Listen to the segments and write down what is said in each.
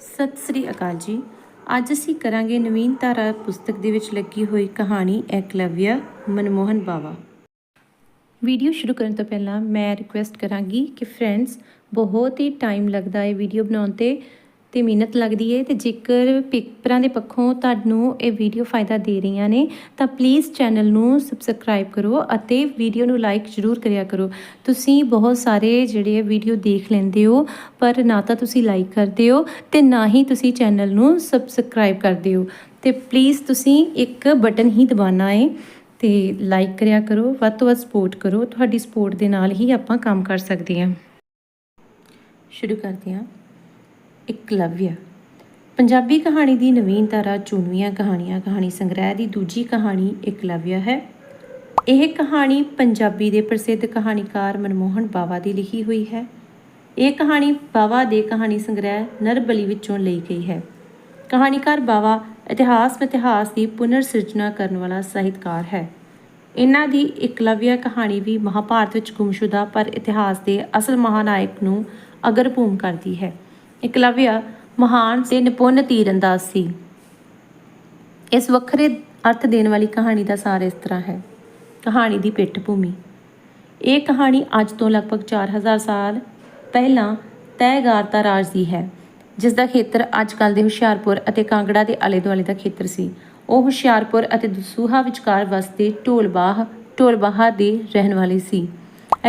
ਸਤਿ ਸ੍ਰੀ ਅਕਾਲ ਜੀ। ਅੱਜ ਅਸੀਂ ਕਰਾਂਗੇ ਨਵੀਨ ਧਾਰਾ ਪੁਸਤਕ ਦੇ ਵਿੱਚ ਲੱਗੀ ਹੋਈ ਕਹਾਣੀ ਐਕਲਵਿਆ ਮਨਮੋਹਨ ਬਾਵਾ। ਵੀਡੀਓ ਸ਼ੁਰੂ ਕਰਨ ਤੋਂ ਪਹਿਲਾਂ ਮੈਂ ਰਿਕੁਐਸਟ ਕਰਾਂਗੀ ਕਿ ਫਰੈਂਡਸ ਬਹੁਤ ਹੀ ਟਾਈਮ ਲੱਗਦਾ ਹੈ ਵੀਡੀਓ ਬਣਾਉਣ ਤੇ। ਤੇ ਮਿਹਨਤ ਲੱਗਦੀ ਹੈ ਤੇ ਜੇਕਰ ਪੇਪਰਾਂ ਦੇ ਪੱਖੋਂ ਤੁਹਾਨੂੰ ਇਹ ਵੀਡੀਓ ਫਾਇਦਾ ਦੇ ਰਹੀਆਂ ਨੇ, ਤਾਂ ਪਲੀਜ਼ ਚੈਨਲ ਨੂੰ ਸਬਸਕ੍ਰਾਈਬ ਕਰੋ ਅਤੇ ਵੀਡੀਓ ਨੂੰ ਲਾਈਕ ਜ਼ਰੂਰ ਕਰਿਆ ਕਰੋ। ਤੁਸੀਂ ਬਹੁਤ ਸਾਰੇ ਜਿਹੜੇ ਵੀਡੀਓ ਦੇਖ ਲੈਂਦੇ ਹੋ, ਪਰ ਨਾ ਤਾਂ ਤੁਸੀਂ ਲਾਈਕ ਕਰਦੇ ਹੋ ਤੇ ਨਾ ਹੀ ਤੁਸੀਂ ਚੈਨਲ ਨੂੰ ਸਬਸਕ੍ਰਾਈਬ ਕਰਦੇ ਹੋ। ਤੇ ਪਲੀਜ਼ ਤੁਸੀਂ ਇੱਕ ਬਟਨ ਹੀ ਦਬਾਉਣਾ ਹੈ ਤੇ ਲਾਈਕ ਕਰਿਆ ਕਰੋ, ਵੱਧ ਤੋਂ ਵੱਧ ਸਪੋਰਟ ਕਰੋ। ਤੁਹਾਡੀ ਸਪੋਰਟ ਦੇ ਨਾਲ ਹੀ ਆਪਾਂ ਕੰਮ ਕਰ ਸਕਦੇ ਹਾਂ। ਸ਼ੁਰੂ ਕਰਦੇ ਹਾਂ। ਇਕਲਵਿਆ ਪੰਜਾਬੀ ਕਹਾਣੀ ਦੀ ਨਵੀਨ ਧਾਰਾ ਚੁਣਵੀਆਂ ਕਹਾਣੀਆਂ ਕਹਾਣੀ ਸੰਗ੍ਰਹਿ ਦੀ ਦੂਜੀ ਕਹਾਣੀ ਇਕਲਵਿਆ ਹੈ। ਇਹ ਕਹਾਣੀ ਪੰਜਾਬੀ ਦੇ ਪ੍ਰਸਿੱਧ ਕਹਾਣੀਕਾਰ ਮਨਮੋਹਨ ਬਾਵਾ ਦੀ ਲਿਖੀ ਹੋਈ ਹੈ। ਇਹ ਕਹਾਣੀ ਬਾਵਾ ਦੇ ਕਹਾਣੀ ਸੰਗ੍ਰਹਿ ਨਰਬਲੀ ਵਿੱਚੋਂ ਲਈ ਗਈ ਹੈ। ਕਹਾਣੀਕਾਰ ਬਾਵਾ ਇਤਿਹਾਸ ਇਤਿਹਾਸ ਦੀ ਪੁਨਰ ਸਿਰਜਣਾ ਕਰਨ ਵਾਲਾ ਸਾਹਿਤਕਾਰ ਹੈ। ਇਹਨਾਂ ਦੀ ਇਕਲਵਿਆ ਕਹਾਣੀ ਵੀ ਮਹਾਭਾਰਤ ਵਿੱਚ ਗੁੰਮਸ਼ੁਦਾ ਪਰ ਇਤਿਹਾਸ ਦੇ ਅਸਲ ਮਹਾਨਾਇਕ ਨੂੰ ਅਗਰਭੂਮ ਕਰਦੀ ਹੈ। ਇਕਲਵਿਆ ਮਹਾਨ ਤੇ ਨਿਪੁੰਨ ਤੀਰੰਦਾਜ਼ ਸੀ। ਇਸ ਵੱਖਰੇ ਅਰਥ ਦੇਣ ਵਾਲੀ ਕਹਾਣੀ ਦਾ ਸਾਰ ਇਸ ਤਰ੍ਹਾਂ ਹੈ। ਕਹਾਣੀ ਦੀ ਪਿੱਠ ਭੂਮੀ ਇਹ ਕਹਾਣੀ ਅੱਜ ਤੋਂ ਲਗਭਗ 4000 ਸਾਲ ਪਹਿਲਾਂ ਤੈਗਾਰਤਾ ਰਾਜ ਦੀ ਹੈ, ਜਿਸ ਦਾ ਖੇਤਰ ਅੱਜ ਕੱਲ੍ਹ ਦੇ ਹੁਸ਼ਿਆਰਪੁਰ ਅਤੇ ਕਾਂਗੜਾ ਦੇ ਆਲੇ-ਦੁਆਲੇ ਦਾ ਖੇਤਰ ਸੀ। ਉਹ ਹੁਸ਼ਿਆਰਪੁਰ ਅਤੇ ਦਸੂਹਾ ਵਿਚਕਾਰ ਵਸਦੇ ਢੋਲਬਾਹ ਢੋਲਬਾਹਾ ਦੇ ਰਹਿਣ ਵਾਲੇ ਸੀ।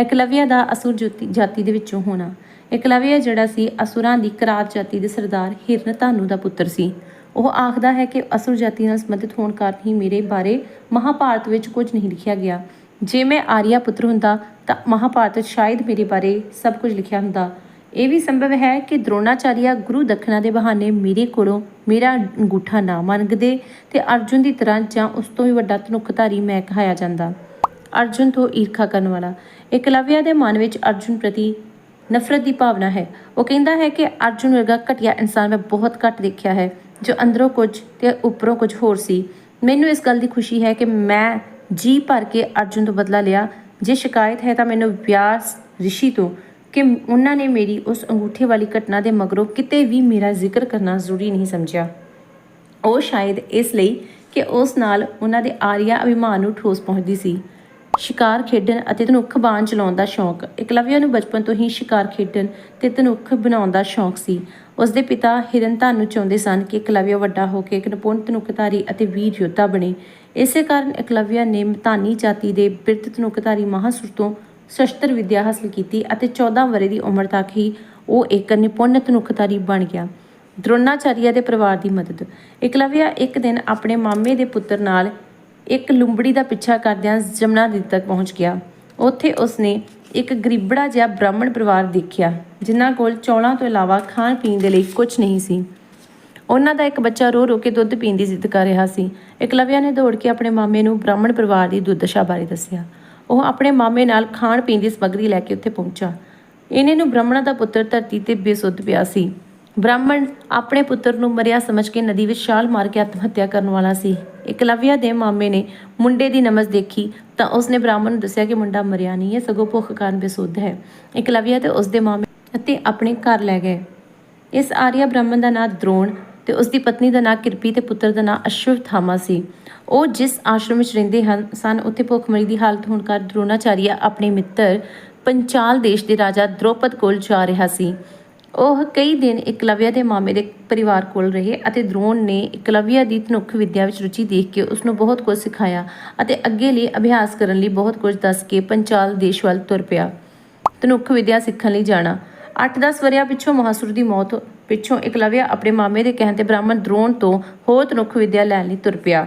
ਇਕਲਵਿਆ ਦਾ ਅਸੁਰ ਜੋਤੀ ਜਾਤੀ ਦੇ ਵਿੱਚੋਂ ਹੋਣਾ ਇਕਲਵਿਆ ਜਿਹੜਾ ਸੀ ਅਸੁਰਾਂ ਦੀ ਕਰਾਤ ਜਾਤੀ ਦੇ ਸਰਦਾਰ ਹਿਰਨ ਦਾ ਪੁੱਤਰ ਸੀ। ਉਹ ਆਖਦਾ ਹੈ ਕਿ ਅਸੁਰ ਜਾਤੀ ਨਾਲ ਸੰਬੰਧਿਤ ਹੋਣ ਕਾਰਨ ਹੀ ਮੇਰੇ ਬਾਰੇ ਮਹਾਭਾਰਤ ਵਿੱਚ ਕੁਝ ਨਹੀਂ ਲਿਖਿਆ ਗਿਆ। ਜੇ ਮੈਂ ਆਰੀਆ ਪੁੱਤਰ ਹੁੰਦਾ ਤਾਂ ਮਹਾਭਾਰਤ ਵਿੱਚ ਸ਼ਾਇਦ ਮੇਰੇ ਬਾਰੇ ਸਭ ਕੁਝ ਲਿਖਿਆ ਹੁੰਦਾ। ਇਹ ਵੀ ਸੰਭਵ ਹੈ ਕਿ ਦ੍ਰੋਣਾਚਾਰੀਆ ਗੁਰੂ ਦੱਖਣਾ ਦੇ ਬਹਾਨੇ ਮੇਰੇ ਕੋਲੋਂ ਮੇਰਾ ਅੰਗੂਠਾ ਨਾ ਮੰਗਦੇ ਤੇ ਅਰਜੁਨ ਦੀ ਤਰ੍ਹਾਂ ਜਾਂ ਉਸ ਤੋਂ ਵੀ ਵੱਡਾ ਧਨੁੱਖਧਾਰੀ ਮੈਂ ਕਹਾਇਆ ਜਾਂਦਾ। ਅਰਜੁਨ ਤੋਂ ਈਰਖਾ ਕਰਨ ਵਾਲਾ। ਇਕਲਵਿਆ ਦੇ ਮਨ ਵਿੱਚ ਅਰਜੁਨ ਪ੍ਰਤੀ ਨਫ਼ਰਤ ਦੀ ਭਾਵਨਾ ਹੈ। ਉਹ ਕਹਿੰਦਾ ਹੈ ਕਿ ਅਰਜੁਨ ਵਰਗਾ ਘਟੀਆ ਇਨਸਾਨ ਮੈਂ ਬਹੁਤ ਘੱਟ ਦੇਖਿਆ ਹੈ, ਜੋ ਅੰਦਰੋਂ ਕੁਝ ਤੇ ਉੱਪਰੋਂ ਕੁਝ ਹੋਰ ਸੀ। ਮੈਨੂੰ ਇਸ ਗੱਲ ਦੀ ਖੁਸ਼ੀ ਹੈ ਕਿ ਮੈਂ ਜੀ ਭਰ ਕੇ ਅਰਜੁਨ ਤੋਂ ਬਦਲਾ ਲਿਆ। ਜੇ ਸ਼ਿਕਾਇਤ ਹੈ ਤਾਂ ਮੈਨੂੰ ਵਿਆਸ ਰਿਸ਼ੀ ਤੋਂ ਕਿ ਉਹਨਾਂ ਨੇ ਮੇਰੀ ਉਸ ਅੰਗੂਠੇ ਵਾਲੀ ਘਟਨਾ ਦੇ ਮਗਰੋਂ ਕਿਤੇ ਵੀ ਮੇਰਾ ਜ਼ਿਕਰ ਕਰਨਾ ਜ਼ਰੂਰੀ ਨਹੀਂ ਸਮਝਿਆ। ਉਹ ਸ਼ਾਇਦ ਇਸ ਲਈ ਕਿ ਉਸ ਨਾਲ ਉਹਨਾਂ ਦੇ ਆਰੀਆ ਅਭਿਮਾਨ ਨੂੰ ਠੋਸ ਪਹੁੰਚਦੀ ਸੀ। ਸ਼ਿਕਾਰ ਖੇਡਣ ਅਤੇ ਧਨੁੱਖ ਬਾਣ ਚਲਾਉਣ ਦਾ ਸ਼ੌਂਕ। ਇਕਲਵਿਆ ਨੂੰ ਬਚਪਨ ਤੋਂ ਹੀ ਸ਼ਿਕਾਰ ਖੇਡਣ ਤੇ ਧਨੁੱਖ ਬਣਾਉਣ ਦਾ ਸ਼ੌਂਕ ਸੀ। ਉਸ ਦੇ ਪਿਤਾ ਨੂੰ ਚਾਹੁੰਦੇ ਸਨ ਕਿ ਇਕਲਵਿਆ ਵੱਡਾ ਹੋ ਕੇ ਇੱਕ ਨਿਪੁੰਨ ਧਨੁੱਖਧਾਰੀ ਅਤੇ ਵੀਰ ਯੋਧਾ ਬਣੇ। ਇਸੇ ਕਾਰਨ ਇਕਲਵਿਆ ਨੇ ਮਤਾਨੀ ਜਾਤੀ ਦੇ ਬਿਰਧ ਧਨੁੱਖਧਾਰੀ ਮਹਾਸੁਰ ਤੋਂ ਸ਼ਸਤਰ ਵਿਦਿਆ ਹਾਸਲ ਕੀਤੀ ਅਤੇ 14 ਵਰੇ ਦੀ ਉਮਰ ਤੱਕ ਹੀ ਉਹ ਇੱਕ ਨਿਪੁੰਨ ਧਨੁੱਖਧਾਰੀ ਬਣ ਗਿਆ। ਦ੍ਰੋਣਾਚਾਰੀਆ ਦੇ ਪਰਿਵਾਰ ਦੀ ਮਦਦ। ਇਕਲਵਿਆ ਇੱਕ ਦਿਨ ਆਪਣੇ ਮਾਮੇ ਦੇ ਪੁੱਤਰ ਨਾਲ ਇੱਕ ਲੂੰਬੜੀ ਦਾ ਪਿੱਛਾ ਕਰਦਿਆਂ ਜਮਨਾ ਨਦੀ ਤੱਕ ਪਹੁੰਚ ਗਿਆ। ਉੱਥੇ ਉਸਨੇ ਇੱਕ ਗਰੀਬੜਾ ਜਿਹਾ ਬ੍ਰਾਹਮਣ ਪਰਿਵਾਰ ਦੇਖਿਆ, ਜਿਨ੍ਹਾਂ ਕੋਲ ਚੌਲਾਂ ਤੋਂ ਇਲਾਵਾ ਖਾਣ ਪੀਣ ਦੇ ਲਈ ਕੁਝ ਨਹੀਂ ਸੀ। ਉਹਨਾਂ ਦਾ ਇੱਕ ਬੱਚਾ ਰੋ ਰੋ ਕੇ ਦੁੱਧ ਪੀਣ ਦੀ ਜ਼ਿੱਦ ਕਰ ਰਿਹਾ ਸੀ। ਇਕਲਵਿਆ ਨੇ ਦੌੜ ਕੇ ਆਪਣੇ ਮਾਮੇ ਨੂੰ ਬ੍ਰਾਹਮਣ ਪਰਿਵਾਰ ਦੀ ਦੁਰਦਸ਼ਾ ਬਾਰੇ ਦੱਸਿਆ। ਉਹ ਆਪਣੇ ਮਾਮੇ ਨਾਲ ਖਾਣ ਪੀਣ ਦੀ ਸਮੱਗਰੀ ਲੈ ਕੇ ਉੱਥੇ ਪਹੁੰਚਾ। ਇਹਨੇ ਨੂੰ ਬ੍ਰਾਹਮਣਾ ਦਾ ਪੁੱਤਰ ਧਰਤੀ ਤੇ ਬੇਸੁੱਧ ਪਿਆ ਸੀ। ਬ੍ਰਾਹਮਣ ਆਪਣੇ ਪੁੱਤਰ ਨੂੰ ਮਰਿਆ ਸਮਝ ਕੇ ਨਦੀ ਵਿੱਚ ਛਾਲ ਮਾਰ ਕੇ ਆਤਮ ਹੱਤਿਆ ਕਰਨ ਵਾਲਾ ਸੀ। ਇਕਲਵਿਆ ਦੇ ਮਾਮੇ ਨੇ ਮੁੰਡੇ ਦੀ ਨਮਜ਼ ਦੇਖੀ ਤਾਂ ਉਸਨੇ ਬ੍ਰਾਹਮਣ ਨੂੰ ਦੱਸਿਆ ਕਿ ਮੁੰਡਾ ਮਰਿਆ ਨਹੀਂ ਹੈ, ਸਗੋਂ ਭੁੱਖ ਕਾਰਨ ਬੇਸੁੱਧ ਹੈ। ਇਕਲਵਿਆ ਤੇ ਉਸਦੇ ਮਾਮੇ ਅਤੇ ਆਪਣੇ ਘਰ ਲੈ ਗਏ। ਇਸ ਆਰੀਆ ਬ੍ਰਾਹਮਣ ਦਾ ਨਾਂ ਦ੍ਰੋਣ ਤੇ ਉਸ ਦੀ ਪਤਨੀ ਦਾ ਨਾਂ ਕਿਰਪੀ ਤੇ ਪੁੱਤਰ ਦਾ ਨਾਂ ਅਸ਼ਵਥਾਮਾ ਸੀ। ਉਹ ਜਿਸ ਆਸ਼ਰਮ ਵਿੱਚ ਰਹਿੰਦੇ ਹਨ, ਸਨ, ਉੱਥੇ ਭੁੱਖਮਰੀ ਦੀ ਹਾਲਤ ਹੋਣ ਕਾਰਨ ਦ੍ਰੋਣਾਚਾਰੀਆ ਆਪਣੇ ਮਿੱਤਰ ਪੰਚਾਲ ਦੇਸ਼ ਦੇ ਰਾਜਾ ਦ੍ਰੋਪਦ ਕੋਲ ਜਾ ਰਿਹਾ ਸੀ। ਉਹ ਕਈ ਦਿਨ ਇਕਲਵਿਆ ਦੇ ਮਾਮੇ ਦੇ ਪਰਿਵਾਰ ਕੋਲ ਰਹੇ ਅਤੇ ਦ੍ਰੋਣ ਨੇ ਇਕਲਵਿਆ ਦੀ ਧਨੁੱਖ ਵਿਦਿਆ ਵਿੱਚ ਰੁਚੀ ਦੇਖ ਕੇ ਉਸ ਨੂੰ ਬਹੁਤ ਕੁਝ ਸਿਖਾਇਆ ਅਤੇ ਅੱਗੇ ਲਈ ਅਭਿਆਸ ਕਰਨ ਲਈ ਬਹੁਤ ਕੁਝ ਦੱਸ ਕੇ ਪੰਚਾਲ ਦੇਸ਼ ਵੱਲ ਤੁਰ ਪਿਆ। ਧਨੁੱਖ ਵਿਦਿਆ ਸਿੱਖਣ ਲਈ ਜਾਣਾ। 8-10 ਵਰਿਆਂ ਪਿੱਛੋਂ ਮਹਾਸੁਰ ਦੀ ਮੌਤ ਪਿੱਛੋਂ ਇਕਲਵਿਆ ਆਪਣੇ ਮਾਮੇ ਦੇ ਕਹਿਣ ਤੇ ਬ੍ਰਾਹਮਣ ਦ੍ਰੋਣ ਤੋਂ ਹੋਰ ਧਨੁੱਖ ਵਿਦਿਆ ਲੈਣ ਲਈ ਤੁਰ ਪਿਆ।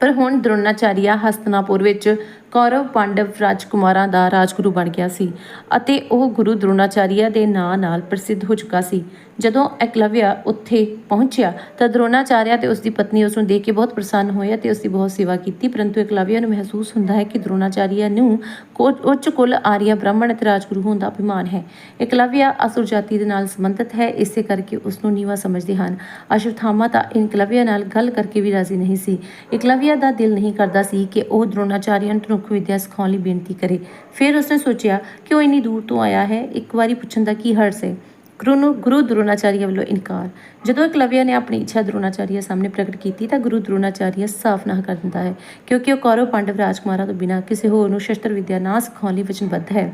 ਪਰ ਹੁਣ ਦ੍ਰੋਣਾਚਾਰੀਆ ਹਸਤਨਾਪੁਰ ਵਿੱਚ ਕੌਰਵ ਪਾਂਡਵ ਰਾਜਕੁਮਾਰਾਂ ਦਾ ਰਾਜਗੁਰੂ ਬਣ ਗਿਆ ਸੀ ਅਤੇ ਉਹ ਗੁਰੂ ਦ੍ਰੋਣਾਚਾਰੀਆ ਦੇ ਨਾਂ ਨਾਲ ਪ੍ਰਸਿੱਧ ਹੋ ਚੁੱਕਾ ਸੀ। ਜਦੋਂ ਇਕਲਵਿਆ ਉੱਥੇ ਪਹੁੰਚਿਆ ਤਾਂ ਦ੍ਰੋਣਾਚਾਰੀਆ ਤੇ ਉਸ ਦੀ ਪਤਨੀ ਉਸ ਨੂੰ ਦੇਖ ਕੇ ਬਹੁਤ ਪ੍ਰਸੰਨ ਹੋਏ ਅਤੇ ਉਸ ਦੀ ਬਹੁਤ ਸੇਵਾ ਕੀਤੀ, ਪਰੰਤੂ ਇਕਲਵਿਆ ਨੂੰ ਮਹਿਸੂਸ ਹੁੰਦਾ ਹੈ ਕਿ ਦ੍ਰੋਣਾਚਾਰੀਆ ਨੂੰ ਕੋ- ਉੱਚ ਕੁਲ ਆਰੀਆ ਬ੍ਰਾਹਮਣ ਅਤੇ ਰਾਜਗੁਰੂ ਹੋਣ ਦਾ ਅਭਿਮਾਨ ਹੈ। ਇਕਲਵਿਆ ਅਸੁਰ ਜਾਤੀ ਦੇ ਨਾਲ ਸੰਬੰਧਿਤ ਹੈ, ਇਸੇ ਕਰਕੇ ਉਸ ਨੂੰ ਨੀਵਾ ਸਮਝਦੇ ਹਨ। ਅਸ਼ਵਥਾਮਾ ਤਾਂ ਇਕਲਵਿਆ ਨਾਲ ਗੱਲ ਕਰਕੇ ਵੀ ਰਾਜ਼ੀ ਨਹੀਂ ਸੀ। ਇਕਲਵਿਆ ਦਾ ਦਿਲ ਨਹੀਂ ਕਰਦਾ ਸੀ ਕਿ ਉਹ ਦ੍ਰੋਣਾਚਾਰੀਆ ਨੂੰ ਧਨੁੱਖ ਵਿਦਿਆ ਸਿਖਾਉਣ ਲਈ ਬੇਨਤੀ ਕਰੇ। ਫਿਰ ਉਸਨੇ ਸੋਚਿਆ ਕਿ ਉਹ ਇੰਨੀ ਦੂਰ ਤੋਂ ਆਇਆ ਹੈ, ਇੱਕ ਵਾਰੀ ਪੁੱਛਣ ਦਾ ਕੀ ਹਰਜ਼ ਹੈ? ਗੁਰੂ ਨੂੰ, ਗੁਰੂ ਦਰੋਣਾਚਾਰੀਆ ਵੱਲੋਂ ਇਨਕਾਰ। ਜਦੋਂ ਇਕਲਵਿਆ ਨੇ ਆਪਣੀ ਇੱਛਾ ਦਰੋਣਾਚਾਰੀਆ ਸਾਹਮਣੇ ਪ੍ਰਗਟ ਕੀਤੀ ਤਾਂ ਗੁਰੂ ਦਰੋਣਾਚਾਰੀਆ ਸਾਫ਼ ਨਾ ਕਰ ਦਿੰਦਾ ਹੈ, ਕਿਉਂਕਿ ਉਹ ਕੌਰਵ ਪਾਂਡਵ ਰਾਜਕੁਮਾਰਾਂ ਤੋਂ ਬਿਨਾਂ ਕਿਸੇ ਹੋਰ ਨੂੰ ਸ਼ਸਤਰ ਵਿੱਦਿਆ ਨਾ ਸਿਖਾਉਣ ਲਈ ਵਚਨਬੱਧ ਹੈ।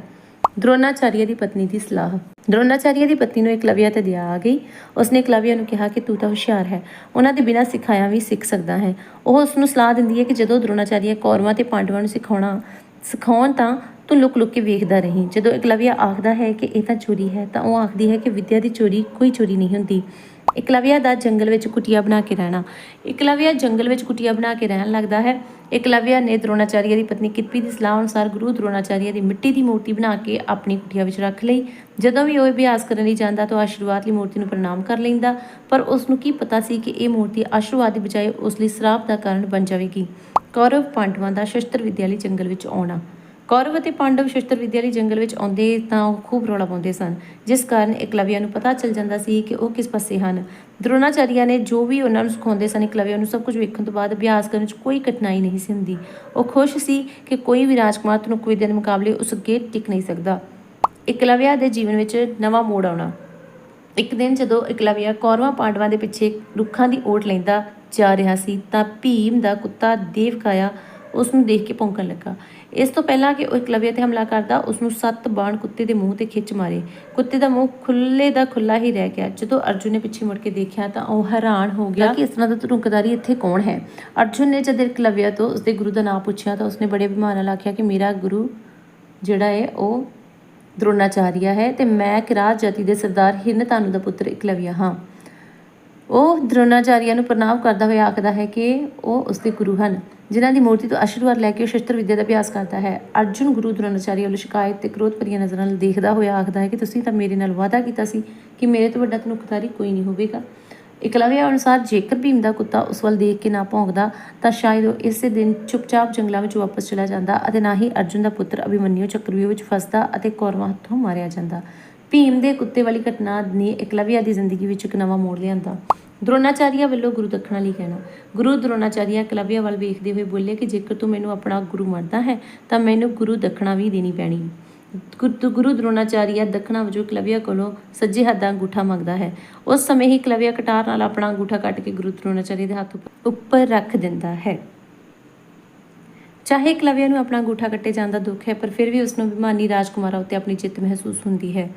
ਦਰੋਣਾਚਾਰੀਆ ਦੀ ਪਤਨੀ ਦੀ ਸਲਾਹ। ਦਰੋਣਾਚਾਰੀਆ ਦੀ ਪਤਨੀ ਨੂੰ ਇਕਲਵਿਆ ਤੇ ਦਿਆ ਆ ਗਈ। ਉਸਨੇ ਇਕਲਵਿਆ ਨੂੰ ਕਿਹਾ ਕਿ ਤੂੰ ਤਾਂ ਹੁਸ਼ਿਆਰ ਹੈ। ਉਹਨਾਂ ਦੇ ਬਿਨਾਂ ਸਿਖਾਇਆ ਵੀ ਸਿੱਖ ਸਕਦਾ ਹੈ। ਉਹ ਉਸ ਨੂੰ ਸਲਾਹ ਦਿੰਦੀ ਹੈ ਕਿ ਜਦੋਂ ਦਰੋਣਾਚਾਰੀਆ ਕੌਰਵਾਂ ਤੇ ਪਾਂਡਵਾਂ ਨੂੰ ਸਿਖਾਉਣਾ ਸਿਖਾਉਣ ਤਾਂ ਤੂੰ ਲੁਕ ਲੁਕ ਕੇ ਵੇਖਦਾ ਰਹੀਂ। ਜਦੋਂ ਇਕਲਵਿਆ ਆਖਦਾ ਹੈ ਕਿ ਇਹ ਤਾਂ ਚੋਰੀ ਹੈ ਤਾਂ ਉਹ ਆਖਦੀ ਹੈ ਕਿ ਵਿਦਿਆ ਦੀ ਚੋਰੀ ਕੋਈ ਚੋਰੀ ਨਹੀਂ ਹੁੰਦੀ। ਇਕਲਵਿਆ ਦਾ ਜੰਗਲ ਵਿੱਚ ਕੁਟੀਆ ਬਣਾ ਕੇ ਰਹਿਣਾ। ਇਕਲਵਿਆ ਜੰਗਲ ਵਿੱਚ ਕੁਟੀਆ ਬਣਾ ਕੇ ਰਹਿਣ ਲੱਗਦਾ ਹੈ। ਇਕਲਵਿਆ ਨੇ ਦਰੋਣਾਚਾਰੀਆ ਦੀ ਪਤਨੀ ਕਿਰਪੀ ਦੀ ਸਲਾਹ ਅਨੁਸਾਰ ਗੁਰੂ ਦਰੋਣਾਚਾਰੀਆ ਦੀ ਮਿੱਟੀ ਦੀ ਮੂਰਤੀ ਬਣਾ ਕੇ ਆਪਣੀ ਕੁਟੀਆ ਵਿੱਚ ਰੱਖ ਲਈ। ਜਦੋਂ ਵੀ ਉਹ ਅਭਿਆਸ ਕਰਨ ਲਈ ਜਾਂਦਾ ਤਾਂ ਉਹ ਆਸ਼ੀਰਵਾਦ ਲਈ ਮੂਰਤੀ ਨੂੰ ਪ੍ਰਣਾਮ ਕਰ ਲੈਂਦਾ। ਪਰ ਉਸ ਨੂੰ ਕੀ ਪਤਾ ਸੀ ਕਿ ਇਹ ਮੂਰਤੀ ਆਸ਼ੀਰਵਾਦ ਦੀ ਬਜਾਏ ਉਸ ਲਈ ਸਰਾਪ ਦਾ ਕਾਰਨ ਬਣ ਜਾਵੇਗੀ? ਕੌਰਵ ਪਾਂਡਵਾਂ ਦਾ ਸ਼ਸਤਰ ਵਿਦਿਆ ਲਈ ਜੰਗਲ ਵਿੱਚ ਆਉਣਾ। ਕੌਰਵ ਅਤੇ ਪਾਂਡਵ ਸ਼ਸਤਰ ਵਿਦਿਆ ਲਈ ਜੰਗਲ ਵਿੱਚ ਆਉਂਦੇ ਤਾਂ ਉਹ ਖੂਬ ਰੌਲਾ ਪਾਉਂਦੇ ਸਨ। ਜਿਸ ਕਾਰਨ ਇਕਲਵਿਆ ਨੂੰ ਪਤਾ ਚੱਲ ਜਾਂਦਾ ਸੀ ਕਿ ਉਹ ਕਿਸ ਪਾਸੇ ਹਨ। ਦਰੋਣਾਚਾਰੀਆ ਨੇ ਜੋ ਵੀ ਉਹਨਾਂ ਨੂੰ ਸਿਖਾਉਂਦੇ ਸਨ, ਇਕਲਵਿਆ ਨੂੰ ਸਭ ਕੁਝ ਵੇਖਣ ਤੋਂ ਬਾਅਦ ਅਭਿਆਸ ਕਰਨ ਵਿੱਚ ਕੋਈ ਕਠਿਨਾਈ ਨਹੀਂ ਸੀ ਹੁੰਦੀ। ਉਹ ਖੁਸ਼ ਸੀ ਕਿ ਕੋਈ ਵੀ ਰਾਜਕੁਮਾਰ ਤਨੁਕ ਵਿਦਿਆ ਦੇ ਮੁਕਾਬਲੇ ਉਸ ਅੱਗੇ ਟਿਕ ਨਹੀਂ ਸਕਦਾ। ਇਕਲਵਿਆ ਦੇ ਜੀਵਨ ਵਿੱਚ ਨਵਾਂ ਮੋੜ ਆਉਣਾ। ਇੱਕ ਦਿਨ ਜਦੋਂ ਇਕਲਵਿਆ ਕੌਰਵਾਂ ਪਾਂਡਵਾਂ ਦੇ ਪਿੱਛੇ ਰੁੱਖਾਂ ਦੀ ਓਟ ਲੈਂਦਾ ਜਾ ਰਿਹਾ ਸੀ ਤਾਂ ਭੀਮ ਦਾ ਕੁੱਤਾ ਦੇਵਕਾਇਆ ਉਸ ਨੂੰ ਦੇਖ ਕੇ ਭੌਂਕਣ ਲੱਗਾ। ਇਸ ਤੋਂ ਪਹਿਲਾਂ ਕਿ ਉਹ ਇਕਲਵਿਆ ਤੇ ਹਮਲਾ ਕਰਦਾ ਉਸ ਨੂੰ ਸੱਤ ਬਾਣ ਕੁੱਤੇ ਦੇ ਮੂੰਹ ਤੇ ਖਿੱਚ ਮਾਰੇ। ਕੁੱਤੇ ਦਾ ਮੂੰਹ ਖੁੱਲੇ ਦਾ ਖੁੱਲਾ ਹੀ ਰਹਿ ਗਿਆ। ਜਦੋਂ ਅਰਜੁਨ ਨੇ ਪਿੱਛੇ ਮੁੜ ਕੇ ਦੇਖਿਆ ਤਾਂ ਉਹ ਹੈਰਾਨ ਹੋ ਗਿਆ ਕਿ ਇਸ ਤਰ੍ਹਾਂ ਦਾ ਧਰੁੰਕਦਾਰੀ ਇੱਥੇ ਕੌਣ ਹੈ? ਅਰਜੁਨ ਨੇ ਜਦ ਇਕਲਵਿਆ ਤੋਂ ਉਸਦੇ ਗੁਰੂ ਦਾ ਨਾਮ ਪੁੱਛਿਆ ਤਾਂ ਉਸਨੇ ਬੜੇ ਅਭਿਮਾਨ ਨਾਲ ਆਖਿਆ ਕਿ ਮੇਰਾ ਗੁਰੂ ਜਿਹੜਾ ਹੈ, ਉਹ ਦਰੋਣਾਚਾਰੀਆ ਹੈ ਤੇ ਮੈਂ ਕਿਰਾਤ ਜਾਤੀ ਦੇ ਸਰਦਾਰ ਹਿਰਨ ਦਾ ਪੁੱਤਰ ਇਕਲਵਿਆ ਹਾਂ। ਉਹ ਦਰੋਣਾਚਾਰੀਆ ਨੂੰ ਪ੍ਰਣਾਮ ਕਰਦਾ ਹੋਇਆ ਆਖਦਾ ਹੈ ਕਿ ਉਹ ਉਸਦੇ ਗੁਰੂ ਹਨ। ਜਿਨ੍ਹਾਂ ਦੀ ਮੂਰਤੀ ਤੋਂ ਆਸ਼ੀਰਵਾਦ ਲੈ ਕੇ ਉਹ ਸ਼ਸਤਰ ਵਿਦਿਆ ਦਾ ਅਭਿਆਸ ਕਰਦਾ ਹੈ। ਅਰਜੁਨ ਗੁਰੂ ਦਰੋਣਾਚਾਰੀਆ ਵੱਲੋਂ ਸ਼ਿਕਾਇਤ ਤੇ ਕ੍ਰੋਧ ਭਰੀਆਂ ਨਜ਼ਰਾਂ ਨਾਲ ਦੇਖਦਾ ਹੋਇਆ ਆਖਦਾ ਹੈ ਕਿ ਤੁਸੀਂ ਤਾਂ ਮੇਰੇ ਨਾਲ ਵਾਅਦਾ ਕੀਤਾ ਸੀ ਕਿ ਮੇਰੇ ਤੋਂ ਵੱਡਾ ਤਨੁਖਤਾਰੀ ਕੋਈ ਨਹੀਂ ਹੋਵੇਗਾ। ਇਕਲਵਿਆ ਅਨੁਸਾਰ ਜੇਕਰ ਭੀਮ ਦਾ ਕੁੱਤਾ ਉਸ ਵੱਲ ਦੇਖ ਕੇ ਨਾ ਭੌਂਕਦਾ, ਤਾਂ ਸ਼ਾਇਦ ਉਹ ਇਸੇ ਦਿਨ ਚੁੱਪਚਾਪ ਜੰਗਲਾਂ ਵਿੱਚ ਵਾਪਸ ਚਲਾ ਜਾਂਦਾ ਅਤੇ ਨਾ ਹੀ ਅਰਜੁਨ ਦਾ ਪੁੱਤਰ ਅਭਿਮਨਿਊ ਚੱਕਰਵਿਊਹ ਵਿੱਚ ਫਸਦਾ ਅਤੇ ਕੌਰਵਾਂ ਹੱਥੋਂ ਮਾਰਿਆ ਜਾਂਦਾ। ਭੀਮ ਦੇ ਕੁੱਤੇ ਵਾਲੀ ਘਟਨਾ ਨੇ ਇਕਲਵਿਆ ਦੀ ਜ਼ਿੰਦਗੀ ਵਿੱਚ ਇੱਕ ਨਵਾਂ ਮੋੜ ਲਿਆਂਦਾ। ਦਰੋਣਾਚਾਰੀਆ ਵੱਲੋਂ ਗੁਰੂ ਦੱਖਣਾ ਲਈ ਕਹਿਣਾ। ਗੁਰੂ ਦਰੋਣਾਚਾਰੀਆ ਇਕਲਵਿਆ ਵੱਲ ਵੇਖਦੇ ਹੋਏ ਬੋਲੇ ਕਿ ਜੇਕਰ ਤੂੰ ਮੈਨੂੰ ਆਪਣਾ ਗੁਰੂ ਮੰਨਦਾ ਹੈ, ਤਾਂ ਮੈਨੂੰ ਗੁਰੂ ਦੱਖਣਾ ਵੀ ਦੇਣੀ ਪੈਣੀ। ਗੁਰੂ ਗੁਰੂ ਦਰੋਣਾਚਾਰੀਆ ਦੱਖਣਾ ਵਜੋਂ ਇਕਲਵਿਆ ਕੋਲੋਂ ਸੱਜੇ ਹੱਥ ਦਾ ਅੰਗੂਠਾ ਮੰਗਦਾ ਹੈ। ਉਸ ਸਮੇਂ ਹੀ ਇਕਲਵਿਆ ਕਟਾਰ ਨਾਲ ਆਪਣਾ ਅੰਗੂਠਾ ਕੱਟ ਕੇ ਗੁਰੂ ਦਰੋਣਾਚਾਰੀਆ ਦੇ ਹੱਥ ਉੱਪਰ ਰੱਖ ਦਿੰਦਾ ਹੈ। ਚਾਹੇ ਇਕਲਵਿਆ ਨੂੰ ਆਪਣਾ ਅੰਗੂਠਾ ਕੱਟੇ ਜਾਣ ਦਾ ਦੁੱਖ ਹੈ, ਪਰ ਫਿਰ ਵੀ ਉਸ ਨੂੰ ਅਭਿਮਾਨੀ ਰਾਜਕੁਮਾਰਾਂ ਉੱਤੇ ਆਪਣੀ ਜਿੱਤ ਮਹਿਸੂਸ ਹੁੰਦੀ ਹੈ।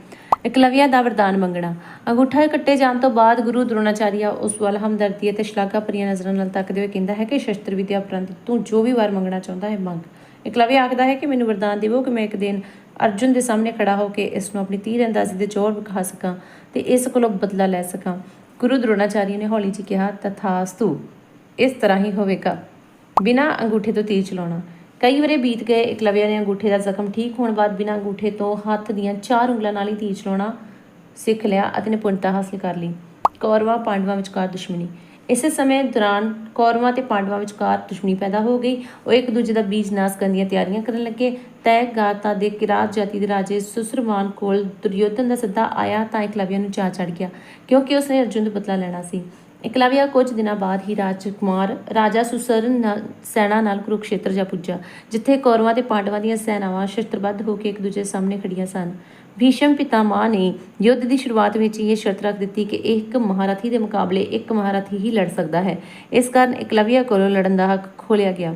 ਇਕਲਵਿਆ ਦਾ ਵਰਦਾਨ ਮੰਗਣਾ। ਅੰਗੂਠਾ ਕੱਟੇ ਜਾਣ ਤੋਂ ਬਾਅਦ ਗੁਰੂ ਦਰੋਣਾਚਾਰੀਆ ਉਸ ਵੱਲ ਹਮਦਰਦੀ ਅਤੇ ਸ਼ਲਾਘਾ ਭਰੀਆਂ ਨਜ਼ਰਾਂ ਨਾਲ ਤੱਕਦੇ ਹੋਏ ਕਹਿੰਦਾ ਹੈ ਕਿ ਸ਼ਸਤਰ ਵਿਦਿਆ ਉਪਰੰਤ ਤੂੰ ਜੋ ਵੀ ਵਾਰ ਮੰਗਣਾ ਚਾਹੁੰਦਾ ਹੈ ਮੰਗ। ਇਕਲਵਿਆ ਆਖਦਾ ਹੈ ਕਿ ਮੈਨੂੰ ਵਰਦਾਨ ਦੇਵੋ ਕਿ ਮੈਂ ਇੱਕ ਦਿਨ ਅਰਜੁਨ ਦੇ ਸਾਹਮਣੇ ਖੜਾ ਹੋ ਕੇ ਇਸ ਨੂੰ ਆਪਣੀ ਤੀਰ ਅੰਦਾਜ਼ੀ ਦੇ ਜ਼ੋਰ ਵਿਖਾ ਸਕਾਂ ਤੇ ਇਸ ਕੋਲੋਂ ਬਦਲਾ ਲੈ ਸਕਾਂ। ਗੁਰੂ ਦਰੋਣਾਚਾਰੀਆ ਨੇ ਹੌਲੀ ਜੀ ਕਿਹਾ, ਤਥਾਸਤੂ, ਇਸ ਤਰ੍ਹਾਂ ਹੀ ਹੋਵੇਗਾ। ਬਿਨਾਂ ਅੰਗੂਠੇ ਤੋਂ ਤੀਰ ਚਲਾਉਣਾ। ਕਈ ਵਾਰੇ ਬੀਤ ਗਏ, ਇਕਲਵਿਆ ਨੇ ਅੰਗੂਠੇ ਦਾ ਜ਼ਖਮ ਠੀਕ ਹੋਣ ਬਾਅਦ ਬਿਨਾਂ ਅੰਗੂਠੇ ਤੋਂ ਹੱਥ ਦੀਆਂ ਚਾਰ ਉਂਗਲਾਂ ਨਾਲ ਹੀ ਤੀਰ ਚਲਾਉਣਾ ਸਿੱਖ ਲਿਆ ਅਤੇ ਨਿਪੁੰਨਤਾ ਹਾਸਲ ਕਰ ਲਈ। ਕੌਰਵਾਂ, ਪਾਂਡਵਾਂ ਵਿਚਕਾਰ ਦੁਸ਼ਮਣੀ। ਇਸੇ ਸਮੇਂ ਦੌਰਾਨ ਕੌਰਵਾਂ ਤੇ ਪਾਂਡਵਾਂ ਵਿਚਕਾਰ ਦੁਸ਼ਮਣੀ ਪੈਦਾ ਹੋ ਗਈ। ਉਹ ਇੱਕ ਦੂਜੇ ਦਾ ਬੀਜ ਨਾਸ ਕਰਨ ਦੀਆਂ ਤਿਆਰੀਆਂ ਕਰਨ ਲੱਗੇ। ਤੈ ਗਾਤਾ ਦੇ ਕਿਰਾਤ ਜਾਤੀ ਦੇ ਰਾਜੇ ਸੁਸਰਮਾਨ ਕੋਲ ਦੁਰਯੋਧਨ ਦਾ ਸੱਦਾ ਆਇਆ ਤਾਂ ਇਕਲਵਿਆ ਨੂੰ ਚਾਅ ਚੜ ਗਿਆ, ਕਿਉਂਕਿ ਉਸਨੇ ਅਰਜੁਨ ਦਾ ਬਦਲਾ ਲੈਣਾ ਸੀ। ਇਕਲਵਿਆ ਕੁਝ ਦਿਨਾਂ ਬਾਅਦ ਹੀ ਰਾਜਕੁਮਾਰ ਰਾਜਾ ਸੁਸਰਨ ਨਾਲ ਸੈਨਾ ਨਾਲ ਕੁਰੂਕਸ਼ੇਤਰ ਜਾ ਪੁੱਜਾ, ਜਿੱਥੇ ਕੌਰਵਾਂ ਤੇ ਪਾਂਡਵਾਂ ਦੀਆਂ ਸੈਨਾਵਾਂ ਸ਼ਸਤਰਬੱਧ ਹੋ ਕੇ ਇੱਕ ਦੂਜੇ ਸਾਹਮਣੇ ਖੜੀਆਂ ਸਨ। ਭੀਸ਼ਮ ਪਿਤਾਮਾ ਨੇ ਯੁੱਧ ਦੀ ਸ਼ੁਰੂਆਤ ਵਿੱਚ ਹੀ ਇਹ ਸ਼ਰਤ ਰੱਖ ਦਿੱਤੀ ਕਿ ਇੱਕ ਮਹਾਰਥੀ ਦੇ ਮੁਕਾਬਲੇ ਇੱਕ ਮਹਾਰਥੀ ਹੀ ਲੜ ਸਕਦਾ ਹੈ। ਇਸ ਕਾਰਨ ਇਕਲਵਿਆ ਕੋਲੋਂ ਲੜਨ ਦਾ ਹੱਕ ਖੋਲਿਆ ਗਿਆ।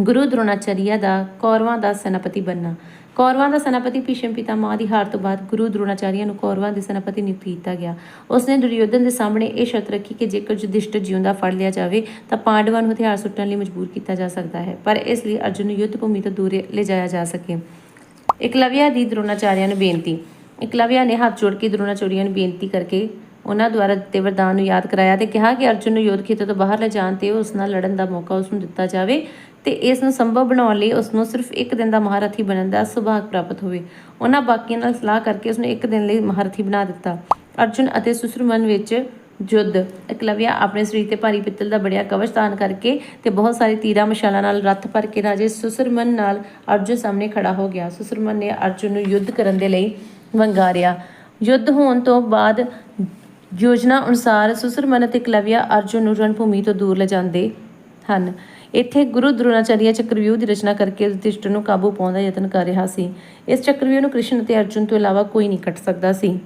ਗੁਰੂ ਦਰੋਣਾਚਾਰੀਆ ਦਾ ਕੌਰਵਾਂ ਦਾ ਸੈਨਾਪਤੀ ਬਣਨਾ ਕੌਰਵਾਂ ਦਾ ਸੈਨਾਪਤੀ ਭੀਸ਼ਮ ਪਿਤਾਮਾ ਦੀ ਹਾਰ ਤੋਂ ਬਾਅਦ ਗੁਰੂ ਦਰੋਣਾਚਾਰੀਆ ਨੂੰ ਕੌਰਵਾਂ ਦੇ ਸੈਨਾਪਤੀ ਨਿਯੁਕਤ ਕੀਤਾ ਗਿਆ। ਉਸਨੇ ਦੁਰਯੋਧਨ ਦੇ ਸਾਹਮਣੇ ਇਹ ਸ਼ਰਤ ਰੱਖੀ ਕਿ ਜੇਕਰ ਯੁਧਿਸ਼ਠਰ ਜਿਉਂਦਾ ਫੜ ਲਿਆ ਜਾਵੇ, ਤਾਂ ਪਾਂਡਵਾਂ ਨੂੰ ਹਥਿਆਰ ਸੁੱਟਣ ਲਈ ਮਜਬੂਰ ਕੀਤਾ ਜਾ ਸਕਦਾ ਹੈ, ਪਰ ਇਸ ਲਈ ਅਰਜੁਨ ਨੂੰ ਯੁੱਧ ਭੂਮੀ ਤੋਂ ਦੂਰ ਲਿਜਾਇਆ ਜਾ ਸਕੇ। ਇਕਲਵਿਆ ਦੀ ਦਰੋਣਾਚਾਰਿਆ ਨੂੰ ਬੇਨਤੀ। ਇਕਲਵਿਆ ਨੇ ਹੱਥ ਜੋੜ ਕੇ ਦਰੋਣਾਚਾਰਿਆ ਨੂੰ ਬੇਨਤੀ ਕਰਕੇ ਉਹਨਾਂ ਦੁਆਰਾ ਦਿੱਤੇ ਵਰਦਾਨ ਨੂੰ ਯਾਦ ਕਰਾਇਆ ਤੇ ਕਿਹਾ ਕਿ ਅਰਜੁਨ ਨੂੰ ਯੋਧ ਖੇਤਰ ਤੋਂ ਬਾਹਰ ਲੈ ਜਾਣ ਤੇ ਉਸ ਨਾਲ ਲੜਨ ਦਾ ਮੌਕਾ ਉਸ ਨੂੰ ਦਿੱਤਾ ਜਾਵੇ। ਤੇ ਇਸ ਨੂੰ ਸੰਭਵ ਬਣਾਉਣ ਲਈ ਉਸ ਨੂੰ ਸਿਰਫ ਇੱਕ ਦਿਨ ਦਾ ਮਹਾਰਥੀ ਬਣਨ ਦਾ ਸੁਭਾਗ ਪ੍ਰਾਪਤ ਹੋਵੇ। ਉਹਨਾਂ ਬਾਕੀਆਂ ਨਾਲ ਸਲਾਹ ਕਰਕੇ ਉਸ ਨੂੰ ਇੱਕ ਦਿਨ ਲਈ ਮਹਾਰਥੀ ਬਣਾ ਦਿੱਤਾ। ਅਰਜੁਨ ਅਤੇ ਸੁਸਰਮਨ ਵਿੱਚ ਜੁੱਧ ਇਕਲਵਿਆ ਆਪਣੇ ਸਰੀਰ ਤੇ ਭਾਰੀ ਪਿੱਤਲ ਦਾ ਬੜਿਆ ਕਵਚ ਧਾਰਨ ਕਰਕੇ ਤੇ ਬਹੁਤ ਸਾਰੇ ਤੀਰਾਂ ਮਸ਼ਾਲਾਂ ਨਾਲ ਰੱਥ ਭਰ ਕੇ ਰਾਜੇ ਸੁਸਰਮਨ ਨਾਲ ਅਰਜੁਨ ਸਾਹਮਣੇ ਖੜਾ ਹੋ ਗਿਆ। ਸੁਸਰਮਨ ਨੇ ਅਰਜੁਨ ਨੂੰ ਯੁੱਧ ਕਰਨ ਦੇ ਲਈ ਵੰਗਾਰਿਆ। ਯੁੱਧ ਹੋਣ ਤੋਂ ਬਾਅਦ ਯੋਜਨਾ ਅਨੁਸਾਰ ਸੁਸਰਮਨ ਅਤੇ ਇਕਲਵਿਆ ਅਰਜੁਨ ਨੂੰ ਰਣਭੂਮੀ ਤੋਂ ਦੂਰ ਲਿਜਾਂਦੇ ਹਨ। ਇੱਥੇ ਗੁਰੂ ਦਰੋਣਾਚਾਰੀਆ ਚੱਕਰਵਿਊਹ ਦੀ ਰਚਨਾ ਕਰਕੇ ਯੁਧਿਸ਼ਠਰ ਨੂੰ ਕਾਬੂ ਪਾਉਣ ਦਾ ਯਤਨ ਕਰ ਰਿਹਾ ਸੀ। ਇਸ ਚੱਕਰਵਿਊਹ ਨੂੰ ਕ੍ਰਿਸ਼ਨ ਅਤੇ ਅਰਜੁਨ ਤੋਂ ਇਲਾਵਾ ਕੋਈ ਨਹੀਂ ਕੱਟ ਸਕਦਾ ਸੀ।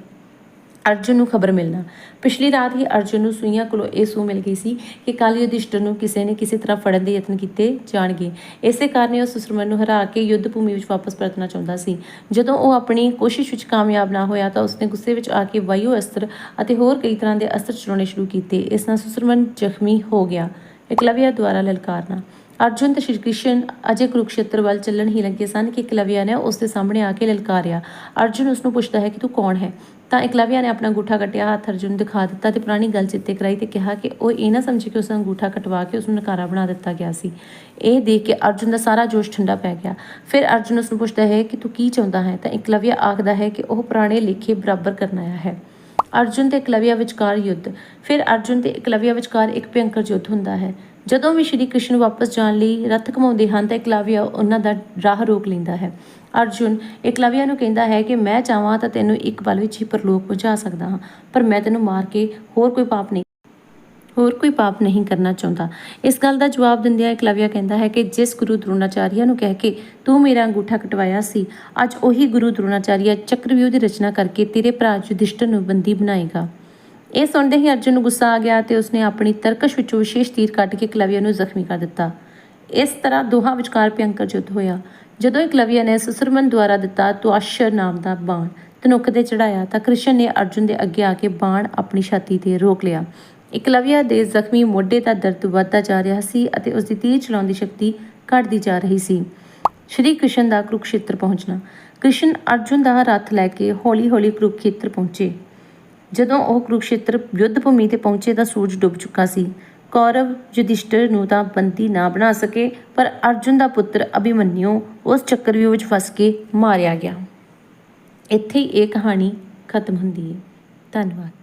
ਅਰਜੁਨ ਨੂੰ ਖਬਰ ਮਿਲਣਾ। ਪਿਛਲੀ ਰਾਤ ਹੀ ਅਰਜੁਨ ਨੂੰ ਸੂਈਆਂ ਕੋਲੋਂ ਇਹ ਸੂ ਮਿਲ ਗਈ ਸੀ ਕਿ ਕੱਲ ਯੁਧਿਸ਼ਟਰ ਨੂੰ ਕਿਸੇ ਨੇ ਕਿਸੇ ਤਰ੍ਹਾਂ ਫੜਨ ਦੇ ਯਤਨ ਕੀਤੇ ਜਾਣਗੇ। ਇਸੇ ਕਾਰਨ ਉਹ ਸੁਸਰਮਨ ਨੂੰ ਹਰਾ ਕੇ ਯੁੱਧ ਭੂਮੀ ਵਿੱਚ ਵਾਪਸ ਪਰਤਣਾ ਚਾਹੁੰਦਾ ਸੀ। ਜਦੋਂ ਉਹ ਆਪਣੀ ਕੋਸ਼ਿਸ਼ ਵਿੱਚ ਕਾਮਯਾਬ ਨਾ ਹੋਇਆ ਤਾਂ ਉਸਨੇ ਗੁੱਸੇ ਵਿੱਚ ਆ ਕੇ ਵਾਯੂ ਅਸਤਰ ਅਤੇ ਹੋਰ ਕਈ ਤਰ੍ਹਾਂ ਦੇ ਅਸਤਰ ਚਲਾਉਣੇ ਸ਼ੁਰੂ ਕੀਤੇ। ਇਸ ਨਾਲ ਸੁਸਰਮਨ ਜ਼ਖਮੀ ਹੋ ਗਿਆ। ਇਕਲਵਿਆ ਦੁਆਰਾ ਲਲਕਾਰਨਾ। ਅਰਜੁਨ ਤੇ ਸ਼੍ਰੀ ਕ੍ਰਿਸ਼ਨ ਅਜੇ ਕੁਰੂਕਸ਼ੇਤਰ ਵੱਲ ਚੱਲਣ ਹੀ ਲੱਗੇ ਸਨ ਕਿ ਇਕਲਵਿਆ ਨੇ ਉਸ ਦੇ ਸਾਹਮਣੇ ਆ ਕੇ ਲਲਕਾਰਿਆ। ਅਰਜੁਨ ਉਸ ਨੂੰ ਪੁੱਛਦਾ ਹੈ ਕਿ ਤੂੰ ਕੌਣ ਹੈ? ਤਾਂ ਇਕਲਵਿਆ ਨੇ ਆਪਣਾ ਅੰਗੂਠਾ ਕੱਟਿਆ, ਹੱਥ ਅਰਜੁਨ ਨੂੰ ਦਿਖਾ ਦਿੱਤਾ ਤੇ ਪੁਰਾਣੀ ਗੱਲ ਚਿੱਤੇ ਕਰਾਈ ਤੇ ਕਿਹਾ ਕਿ ਉਹ ਇਹ ਨਾ ਸਮਝੇ ਕਿ ਉਸ ਦਾ ਅੰਗੂਠਾ ਕਟਵਾ ਕੇ ਉਸ ਨੂੰ ਨਕਾਰਾ ਬਣਾ ਦਿੱਤਾ ਗਿਆ ਸੀ। ਇਹ ਦੇਖ ਕੇ ਅਰਜੁਨ ਦਾ ਸਾਰਾ ਜੋਸ਼ ਠੰਡਾ ਪੈ ਗਿਆ। ਫਿਰ ਅਰਜੁਨ ਉਸ ਨੂੰ ਪੁੱਛਦਾ ਹੈ ਕਿ ਤੂੰ ਕੀ ਚਾਹੁੰਦਾ ਹੈ? ਤਾਂ ਇਕਲਵਿਆ ਆਖਦਾ ਹੈ ਕਿ ਉਹ ਪੁਰਾਣੇ ਲੇਖੇ ਬਰਾਬਰ ਕਰਨ ਆਇਆ ਹੈ। ਅਰਜੁਨ ਤੇ ਇਕਲਵਿਆ ਵਿਚਕਾਰ ਯੁੱਧ। ਫਿਰ ਅਰਜੁਨ ਤੇ ਇਕਲਵਿਆ ਵਿਚਕਾਰ ਇੱਕ ਭਿਅੰਕਰ ਯੁੱਧ ਹੁੰਦਾ ਹੈ। ਜਦੋਂ ਵੀ ਸ਼੍ਰੀ ਕ੍ਰਿਸ਼ਨ ਵਾਪਸ ਜਾਣ ਲਈ ਰੱਥ ਘਮਾਉਂਦੇ ਹਨ ਤਾਂ ਇਕਲਵਿਆ ਉਹਨਾਂ ਦਾ ਰਾਹ ਰੋਕ ਲੈਂਦਾ ਹੈ। ਅਰਜੁਨ ਇਕਲਵਿਆ ਨੂੰ ਕਹਿੰਦਾ ਹੈ ਕਿ ਮੈਂ ਚਾਹਾਂ ਤਾਂ ਤੈਨੂੰ ਇੱਕ ਪਲ ਵਿੱਚ ਹੀ ਪਰਲੋਕ ਪਹੁੰਚਾ ਸਕਦਾ ਹਾਂ, ਪਰ ਮੈਂ ਤੈਨੂੰ ਮਾਰ ਕੇ ਹੋਰ ਕੋਈ ਪਾਪ ਨਹੀਂ ਹੋਰ ਕੋਈ ਪਾਪ ਨਹੀਂ ਕਰਨਾ ਚਾਹੁੰਦਾ। ਇਸ ਗੱਲ ਦਾ ਜਵਾਬ ਦਿੰਦਿਆਂ ਇਕਲਵਿਆ ਕਹਿੰਦਾ ਹੈ ਕਿ ਜਿਸ ਗੁਰੂ ਦ੍ਰੋਣਾਚਾਰੀਆ ਨੂੰ ਕਹਿ ਕੇ ਤੂੰ ਮੇਰਾ ਅੰਗੂਠਾ ਕਟਵਾਇਆ ਸੀ, ਅੱਜ ਉਹੀ ਗੁਰੂ ਦ੍ਰੋਣਾਚਾਰੀਆ ਚੱਕਰਵਿਊਹ ਦੀ ਰਚਨਾ ਕਰਕੇ ਤੇਰੇ ਭਰਾ ਯੁਧਿਸ਼ਟਰ ਨੂੰ ਬੰਦੀ ਬਣਾਏਗਾ। ਇਹ ਸੁਣਦੇ ਹੀ ਅਰਜੁਨ ਨੂੰ ਗੁੱਸਾ ਆ ਗਿਆ ਤੇ ਉਸਨੇ ਆਪਣੀ ਤਰਕਸ਼ ਵਿੱਚੋਂ ਵਿਸ਼ੇਸ਼ ਤੀਰ ਕੱਢ ਕੇ ਇਕਲਵਿਆ ਨੂੰ ਜ਼ਖਮੀ ਕਰ ਦਿੱਤਾ। ਇਸ ਤਰ੍ਹਾਂ ਦੋਹਾਂ ਵਿਚਕਾਰ ਭਿਅੰਕਰ ਯੁੱਧ ਹੋਇਆ। ਜਦੋਂ ਇਕਲਵਿਆ ਨੇ ਸੁਸਰਮਨ ਦੁਆਰਾ ਦਿੱਤਾ ਤੁਆਸ਼ਰ ਨਾਮ ਦਾ ਬਾਣ ਤਨੁੱਖ ਦੇ ਚੜਾਇਆ ਤਾਂ ਕ੍ਰਿਸ਼ਨ ਨੇ ਅਰਜੁਨ ਦੇ ਅੱਗੇ ਆ ਕੇ ਬਾਣ ਆਪਣੀ ਛਾਤੀ ਤੇ ਰੋਕ ਲਿਆ। ਇਕਲਵਿਆ ਦੇ ਜ਼ਖਮੀ ਮੋਢੇ ਦਾ ਦਰਦ ਵੱਧਦਾ ਜਾ ਰਿਹਾ ਸੀ ਅਤੇ ਉਸ ਦੀ ਤੀਰ ਚਲਾਉਣ ਦੀ ਸ਼ਕਤੀ ਘਟਦੀ ਜਾ ਰਹੀ ਸੀ। ਸ਼੍ਰੀ ਕ੍ਰਿਸ਼ਨ ਦਾ ਕੁਰੂਕਸ਼ੇਤਰ ਪਹੁੰਚਣਾ। ਕ੍ਰਿਸ਼ਨ ਅਰਜੁਨ ਦਾ ਰੱਥ ਲੈ ਕੇ ਹੌਲੀ-ਹੌਲੀ ਕੁਰੂਕਸ਼ੇਤਰ ਪਹੁੰਚੇ। ਜਦੋਂ ਉਹ ਕੁਰੂਕਸ਼ੇਤਰ ਯੁੱਧ ਭੂਮੀ ਤੇ ਪਹੁੰਚੇ ਤਾਂ ਸੂਰਜ ਡੁੱਬ ਚੁੱਕਾ ਸੀ। ਕੌਰਵ, ਯੁਧਿਸ਼ਟਰ ਨੂੰ ਤਾਂ ਬੰਦੀ ਨਾ ਬਣਾ ਸਕੇ, ਪਰ ਅਰਜੁਨ ਦਾ ਪੁੱਤਰ ਅਭਿਮਨਿਊ ਉਸ ਚੱਕਰਵਿਊਹ ਵਿੱਚ ਫਸ ਕੇ ਮਾਰਿਆ ਗਿਆ। ਇੱਥੇ ਹੀ ਇਹ ਕਹਾਣੀ ਖਤਮ ਹੁੰਦੀ ਹੈ। ਧੰਨਵਾਦ।